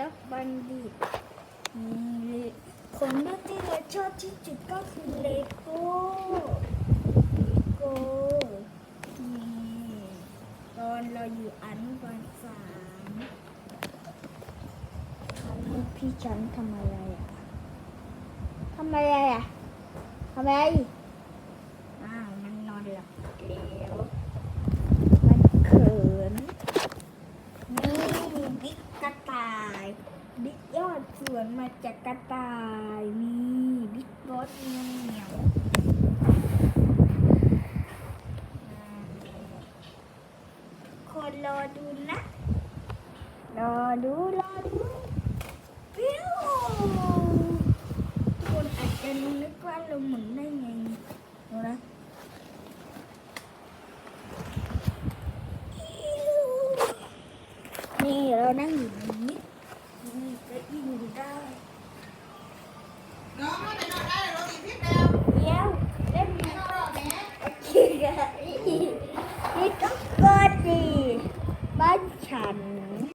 ดักบันดิตนี่ของเลือกที่เราชอบที่สุดก็คือเลโก้เลโก้นี่ตอนเราอยู่อนุบาลสามพี่ฉันทำอะไรอะทำอะไรอะทำอะไรอ้าวมันนอนหลับแล้วมันเขิน นี่บิ๊กกระต่ายบิ๊กยอดสวนมาจากกระต่ายนี่บิ๊กรถเงี้ยเหนียวคนรอดูนะ รอดู รอดูปิ้วทุกคนอาจจะนึกว่าเราหมุนได้ไงดูนะวิวนี่เรานั่งอยู่ตรงนี้ นี่ก็อินได้น้องไม่ไปนอนได้เลยรถอีกพี่แมวเดี๋ยวเล่นไม่นอนหรอกแม่โอเคกันนี่ก็กดดีบ้านฉัน